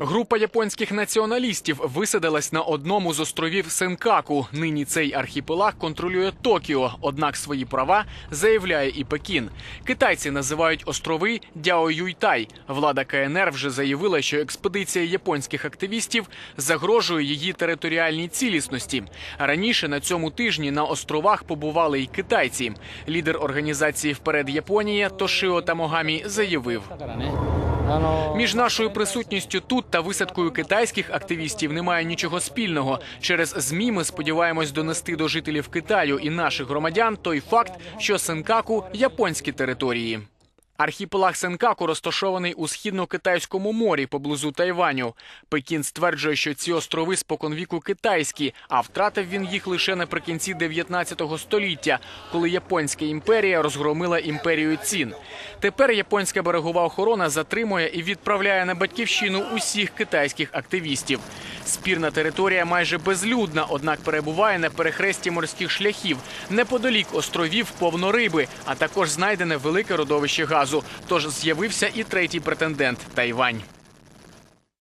Група японських націоналістів висадилась на одному з островів Сенкаку. Нині цей архіпелаг контролює Токіо, однак свої права заявляє і Пекін. Китайці називають острови Дяо-Юйтай. Влада КНР вже заявила, що експедиція японських активістів загрожує її територіальній цілісності. Раніше на цьому тижні на островах побували й китайці. Лідер організації Вперед Японія Тошио Тамогамі заявив. Між нашою присутністю тут та висадкою китайських активістів немає нічого спільного. Через змі ми сподіваємось донести до жителів Китаю і наших громадян той факт, що Сенкаку японські території. Архіпелаг Сенкаку розташований у східно-китайському морі поблизу Тайваню. Пекін стверджує, що ці острови споконвіку китайські, а втратив він їх лише наприкінці 19 століття, коли японська імперія розгромила імперію цін. Тепер японська берегова охорона затримує і відправляє на батьківщину усіх китайських активістів. Спірна територія майже безлюдна, однак перебуває на перехресті морських шляхів. Неподалік островів повно риби, а також знайдене велике родовище газу. Тож з'явився і третій претендент Тайвань.